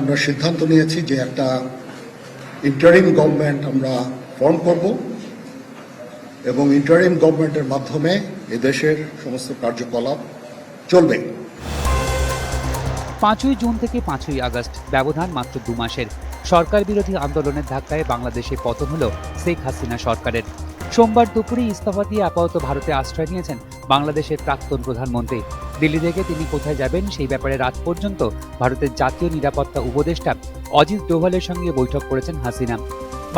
আমরা সিদ্ধান্ত নিয়েছি যে একটা ইন্টারিম গভর্নমেন্ট আমরা ফর্ম করব এবং ইন্টারিম গভর্নমেন্টের মাধ্যমে এদেশের সমস্ত কার্যকলাপ চলবে। পাঁচই জুন থেকে পাঁচই আগস্ট ব্যবধান মাত্র দু মাসের। সরকার বিরোধী আন্দোলনের ধাক্কায় বাংলাদেশে পতন হল শেখ হাসিনা সরকারের। সোমবার দুপুরে ইস্তফা দিয়ে আপাতত ভারতে আশ্রয় নিয়েছেন বাংলাদেশের প্রাক্তন প্রধানমন্ত্রী। দিল্লি থেকে তিনি কোথায় যাবেন সেই ব্যাপারে রাত পর্যন্ত ভারতের জাতীয় নিরাপত্তা উপদেষ্টা অজিত ডোভালের সঙ্গে বৈঠক করেছেন হাসিনা।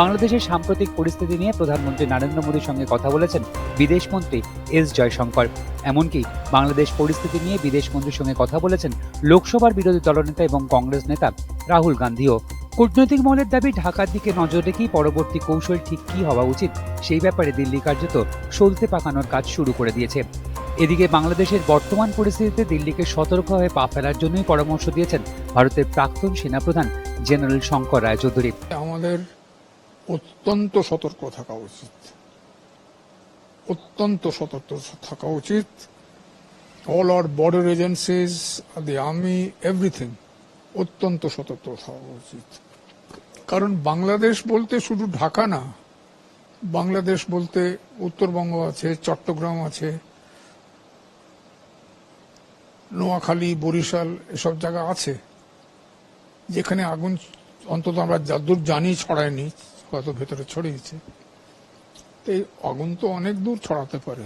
বাংলাদেশের সাম্প্রতিক পরিস্থিতি নিয়ে প্রধানমন্ত্রী নরেন্দ্র মোদীর সঙ্গে কথা বলেছেন বিদেশমন্ত্রী এস জয়শঙ্কর। এমনকি বাংলাদেশ পরিস্থিতি নিয়ে বিদেশমন্ত্রীর সঙ্গে কথা বলেছেন লোকসভার বিরোধী দলনেতা এবং কংগ্রেস নেতা রাহুল গান্ধীও। কূটনৈতিক মহলের দাবি, ঢাকার দিকে নজর রেখেই পরবর্তী কৌশল ঠিক কী হওয়া উচিত? সেই ব্যাপারে দিল্লি কার্যত সলতে পাকানোর কাজ শুরু করে দিয়েছে। এদিকে বাংলাদেশের বর্তমান পরিস্থিতিতে দিল্লিকে সতর্ক হয়ে পা ফেলার জন্যই পরামর্শ দিয়েছেন ভারতের প্রাক্তন সেনাপ্রধান জেনারেল শঙ্কর রায়চৌধুরী। আমাদের অত্যন্ত সতর্ক থাকা উচিত। অত্যন্ত সতর্ক থাকা উচিত। All our border agencies the army everything অত্যন্ত সতর্ক হওয়া উচিত। কারণ বাংলাদেশ বলতে শুধু ঢাকা না, বাংলাদেশ বলতে উত্তরবঙ্গ আছে, চট্টগ্রাম আছে, নোয়াখালী, বরিশাল এসব জায়গা আছে, যেখানে আগুন অন্তত আমরা যতদূর জানি ছড়ায়নি, হয়তো ভেতরে ছড়িয়েছে। এই আগুন তো অনেক দূর ছড়াতে পারে।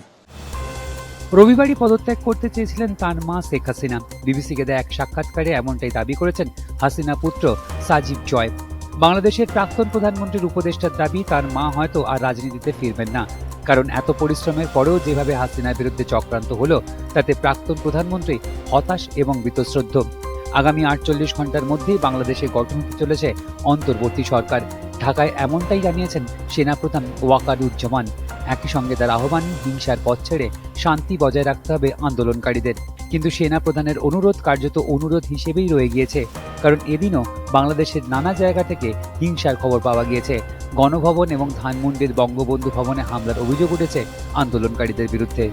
রবিবারই পদত্যাগ করতে চেয়েছিলেন তার মা শেখ হাসিনা। বিবিসিকে দেয় এক সাক্ষাৎকারে এমনটাই দাবি করেছেন হাসিনা পুত্র সাজিব জয়। বাংলাদেশের প্রাক্তন প্রধানমন্ত্রীর উপদেষ্টার দাবি, তার মা হয়তো আর রাজনীতিতে ফিরবেন না। কারণ এত পরিশ্রমের পরেও যেভাবে হাসিনার বিরুদ্ধে চক্রান্ত হলো, তাতে প্রাক্তন প্রধানমন্ত্রী হতাশ এবং বীতশ্রদ্ধ। আগামী আটচল্লিশ ঘণ্টার মধ্যেই বাংলাদেশে গঠন হতে চলেছে অন্তর্বর্তী সরকার। ঢাকায় এমনটাই জানিয়েছেন সেনাপ্রধান ওয়াকারুজ্জামান। একই সঙ্গে তার আহ্বান, হিংসার পথ ছেড়ে শান্তি বজায় রাখতে হবে আন্দোলনকারীদের। কিন্তু সেনা প্রধানের অনুরোধ কার্যত অনুরোধ হিসেবেই রয়ে গিয়েছে। কারণ এদিনও বাংলাদেশের নানা জায়গা থেকে হিংসার খবর পাওয়া গিয়েছে। গণভবন এবং ধানমন্ডির বঙ্গবন্ধু ভবনে হামলার অভিযোগ উঠেছে আন্দোলনকারীদের বিরুদ্ধে।